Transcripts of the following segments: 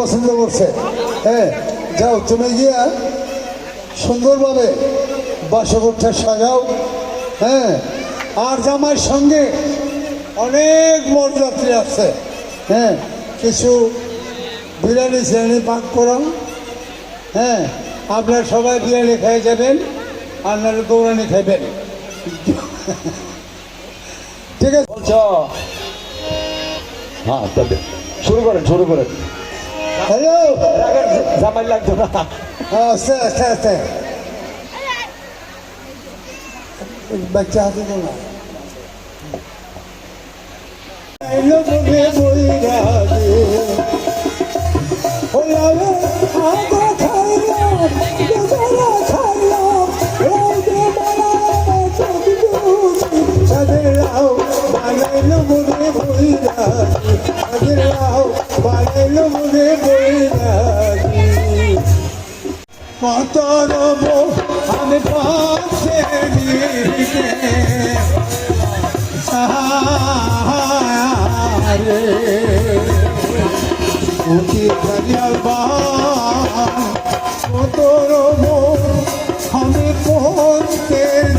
পছন্দ করছে। হ্যাঁ যাও, তুমি গিয়া সুন্দরভাবে বাসগোঠা সাজাও। হ্যাঁ আর জামার সঙ্গে অনেক মরযাত্রী আছে। হ্যাঁ কিছু বিরিয়ানি সিরিয়ানি পাক করাম হ্যাঁ আপনারা সবাই বিরিয়ানি খেয়ে যাবেন নাহলে দৌড়ানি খাইবেন। ঠিক আছে? বলছ? হ্যাঁ শুরু করেন শুরু করেন। হ্যালো জামাই লাগতো না আস্তে আস্তে আস্তে বাচ্চা হাতে তো না এলো বলে আমি পথে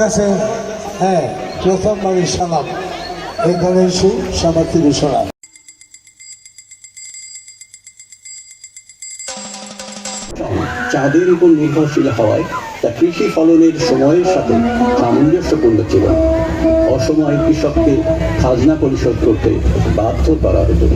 কাছে হ্যাঁ প্রথম বাড়ির সালাম। এখানে এসে সবার থেকে সালাম চাঁদের উপর নির্ভরশীল হওয়ায় তা কৃষি ফলনের সময়ের সাথে সামঞ্জস্যপূর্ণ ছিল। অসময়ে কৃষককে খাজনা পরিশোধ করতে বাধ্য করা হতো।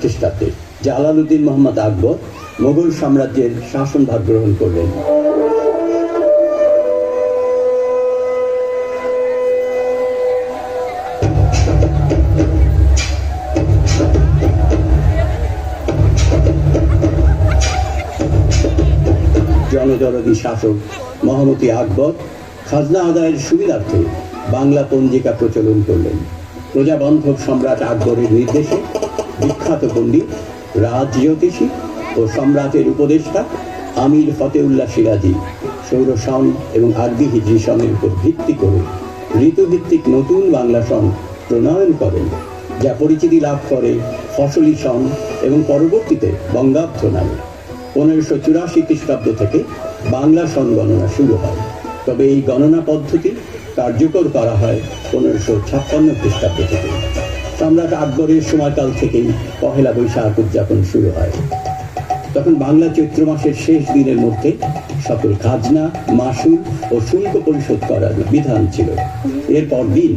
খ্রিস্টাব্দে জালালউদ্দিন মোহাম্মদ আকবর মোগল সাম্রাজ্যের শাসনভার গ্রহণ করলেন। জনদরদী শাসক মহামতি আকবর খাজনা আদায়ের সুবিধার্থে বাংলা পঞ্জিকা প্রচলন করলেন। প্রজাবন্ধব সম্রাট আকবরের নির্দেশে বিখ্যাত পণ্ডিত রাজ জ্যোতিষী ও সম্রাটের উপদেষ্টা আমির ফতেউল্লাহ সিরাজি সৌর সন এবং আরবি হিজরি সনের উপর ভিত্তি করে ঋতুভিত্তিক নতুন বাংলা সন প্রণয়ন করেন, যা পরিচিতি লাভ করে ফসলি সন এবং পরবর্তীতে বঙ্গাব্দ নামে। পনেরোশো চুরাশি খ্রিস্টাব্দ থেকে বাংলা সন গণনা শুরু হয়। তবে এই গণনা পদ্ধতি কার্যকর করা হয় পনেরোশো ছাপ্পান্ন খ্রিস্টাব্দ থেকে। সম্রাট আকবরের সময়কাল থেকেই পহেলা বৈশাখ উদযাপন শুরু হয়। তখন বাংলা চৈত্র মাসের শেষ দিনের মধ্যে সকল খাজনা, মাসুল ও শুল্ক পরিশোধ করার বিধান ছিল। এরপর দিন।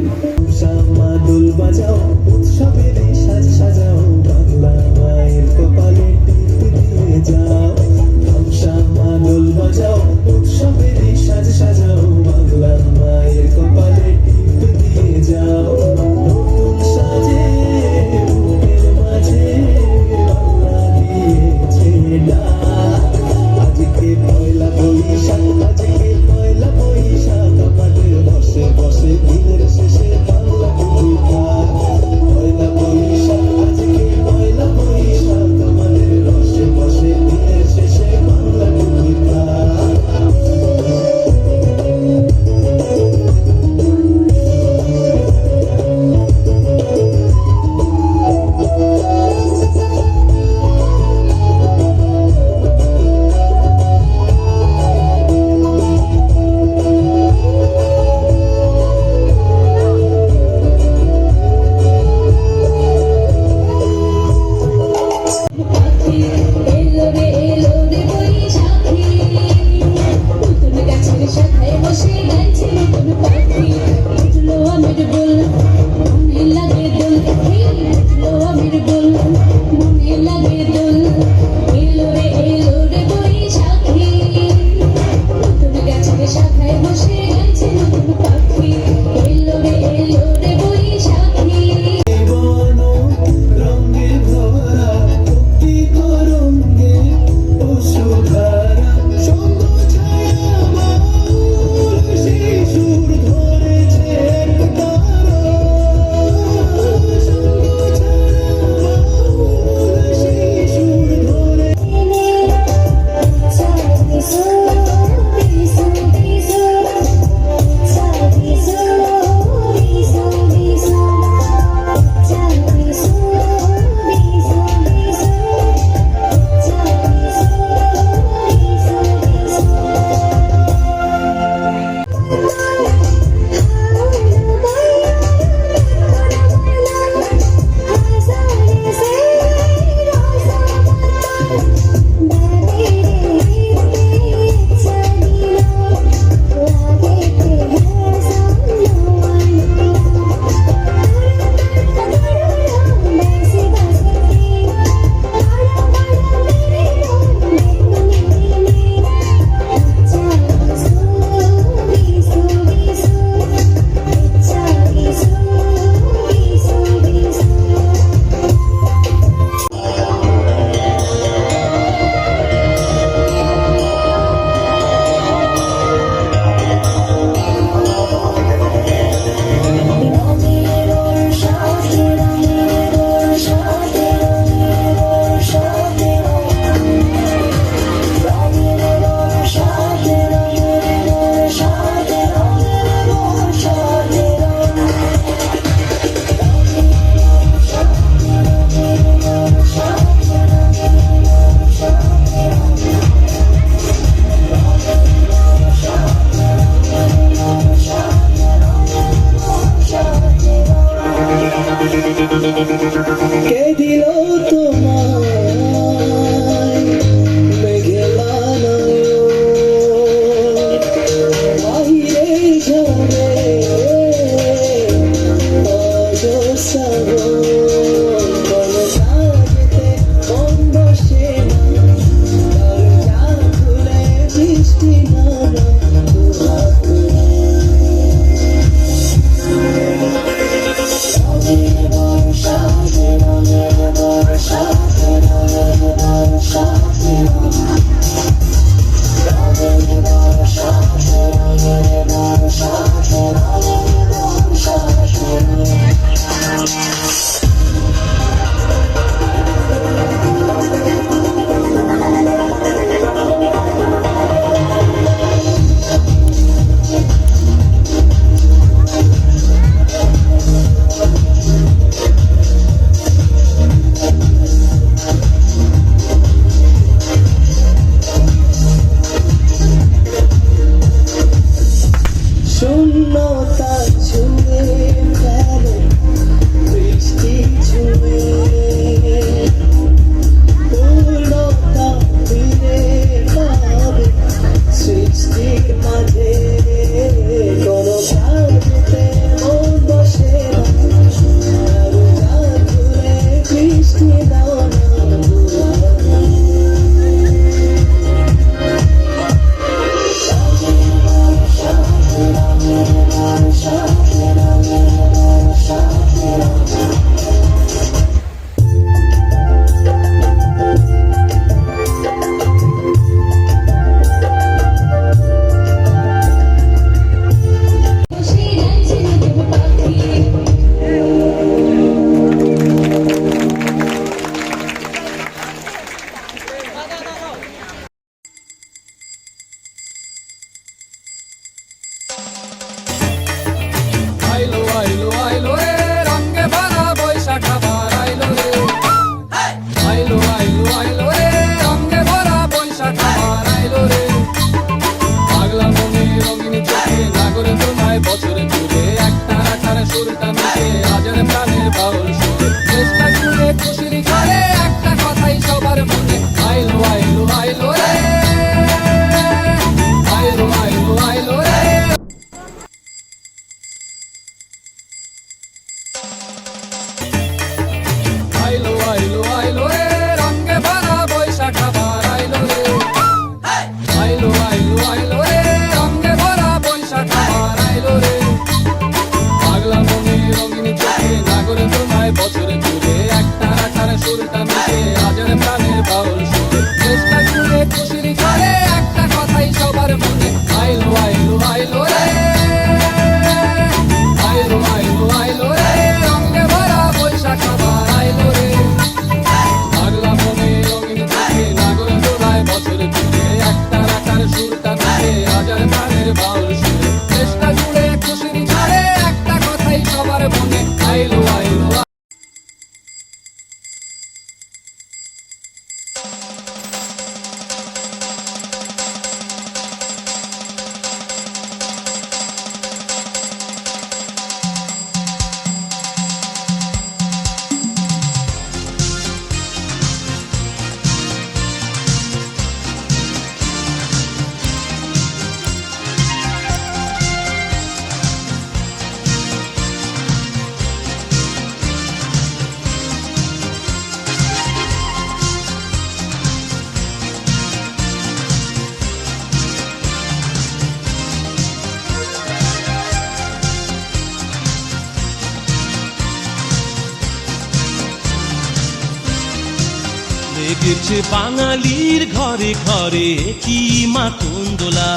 ফিরছে বাঙালির ঘরে ঘরে কি মাতুন্দোলা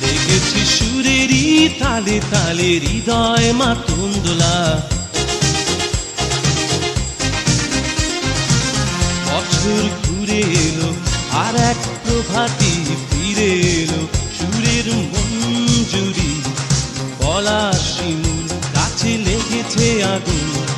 লেগেছে সুরেরই তালে তালে হৃদয় মাতুন্দোলা। বছর ঘুরে এলো, আর এক প্রভাতি ফিরে এলো সুরের মঞ্জুরি পলাশি গাছে লেগেছে আগুন